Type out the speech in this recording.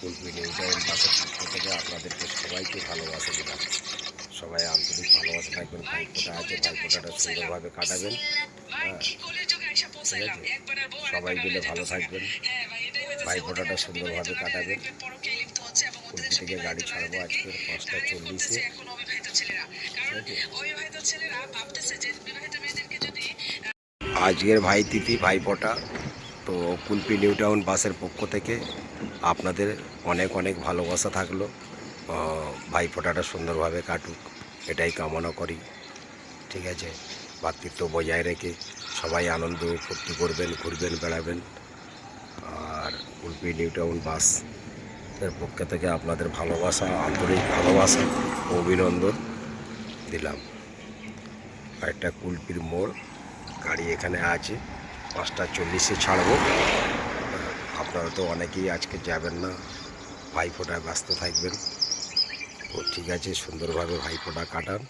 কুলপি নিউটাউন বাসের পক্ষ থেকে আপনাদেরকে সবাইকে ভালোবাসা দিলাম সবাই আন্তরিক ভালোবাসা থাকবেন, ভাইফোঁটা আছে, ভাইফোঁটাটা সুন্দরভাবে কাটাবেন। হ্যাঁ সবাই মিলে ভালো থাকবেন। ভাইফোঁটাটা সুন্দরভাবে কাটাবেন। কুলপি থেকে গাড়ি ছাড়বো আজকে পাঁচটা চল্লিশে। আজকের ভাই তিথি ভাইফোঁটা। তো কুলপি নিউটাউন বাসের পক্ষ থেকে আপনাদের অনেক অনেক ভালোবাসা থাকল। ভাইফোঁটাটা সুন্দরভাবে কাটুক, এটাই কামনা করি। ঠিক আছে? ভাতৃত্ব বজায় রেখে সবাই আনন্দ ফুর্তি করবেন, ঘুরবেন, বেড়াবেন। আর কুলপি নিউটাউন বাসের পক্ষ থেকে আপনাদের ভালোবাসা, আন্তরিক ভালোবাসা অভিনন্দন দিলাম। একটা কুলপির মোড়, গাড়ি এখানে আছে। পাঁচটা চল্লিশে ছাড়বো। আপনারা তো অনেকেই আজকে যাবেন না। ভাইফোঁটায় ব্যস্ত থাকবেন। তো ঠিক আছে, সুন্দরভাবে ভাইফোঁটা কাটান।